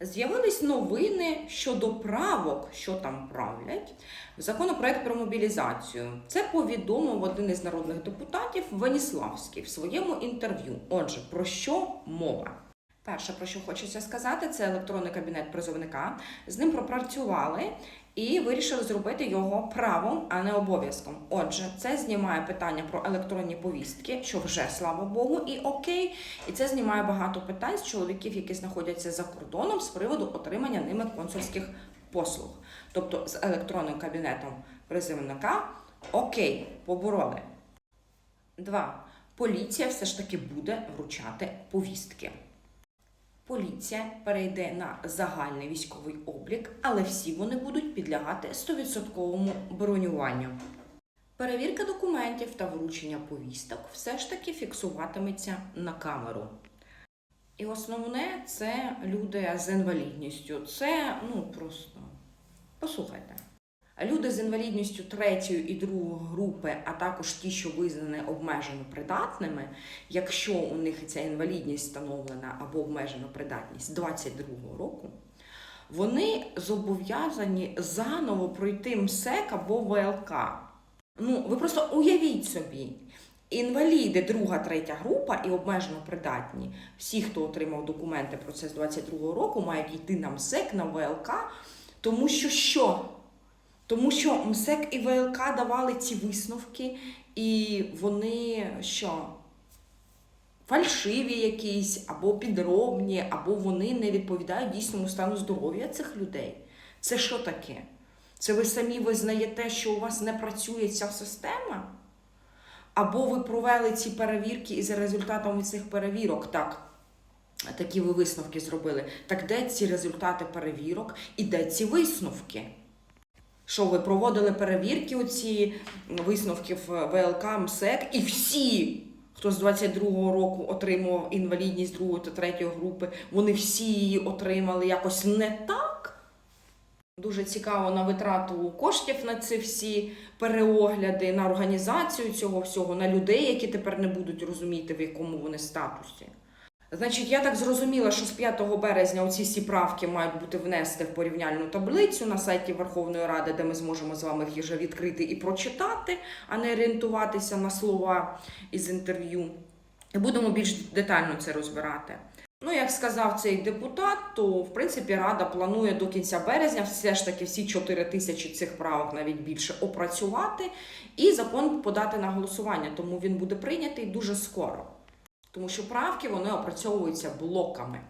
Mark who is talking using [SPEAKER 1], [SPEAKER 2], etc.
[SPEAKER 1] З'явились новини щодо правок, що там правлять, в законопроект про мобілізацію. Це повідомив один із народних депутатів Веніславський в своєму інтерв'ю. Отже, про що мова? Перше, про що хочеться сказати, це електронний кабінет призовника. З ним пропрацювали і вирішили зробити його правом, а не обов'язком. Отже, це знімає питання про електронні повістки, що вже слава Богу, і окей. І це знімає багато питань з чоловіків, які знаходяться за кордоном з приводу отримання ними консульських послуг. Тобто з електронним кабінетом призовника окей, побороли. Два. Поліція все ж таки буде вручати повістки. Поліція перейде на загальний військовий облік, але всі вони будуть підлягати 100% бронюванню. Перевірка документів та вручення повісток все ж таки фіксуватиметься на камеру. І основне це люди з інвалідністю. Це ну просто послухайте. Люди з інвалідністю третьої і другої групи, а також ті, що визнані обмежено придатними, якщо у них ця інвалідність встановлена або обмежена придатність 22-го року, вони зобов'язані заново пройти МСЕК або ВЛК. Ну, ви просто уявіть собі, інваліди, друга, третя група і обмежено придатні, всі, хто отримав документи про це з 22-го року, мають йти на МСЕК, на ВЛК, тому що що? Тому що МСЕК і ВЛК давали ці висновки, і вони що? Фальшиві якісь, або підробні, або вони не відповідають дійсному стану здоров'я цих людей. Це що таке? Це ви самі визнаєте, що у вас не працює ця система? Або ви провели ці перевірки і за результатами цих перевірок так. Такі ви висновки зробили. Так де ці результати перевірок і де ці висновки? Що ви проводили перевірки, оці висновки ВЛК, МСЕК, і всі, хто з 22-го року отримував інвалідність другої та третьої групи, вони всі її отримали якось не так. Дуже цікаво на витрату коштів на ці всі переогляди, на організацію цього всього, на людей, які тепер не будуть розуміти, в якому вони статусі. Значить, я так зрозуміла, що з 5 березня оці всі правки мають бути внести в порівняльну таблицю на сайті Верховної Ради, де ми зможемо з вами їх вже відкрити і прочитати, а не орієнтуватися на слова із інтерв'ю. Будемо більш детально це розбирати. Ну, як сказав цей депутат, то в принципі Рада планує до кінця березня все ж таки всі 4 тисячі цих правок, навіть більше, опрацювати і закон подати на голосування. Тому він буде прийнятий дуже скоро. Тому що правки вони опрацьовуються блоками.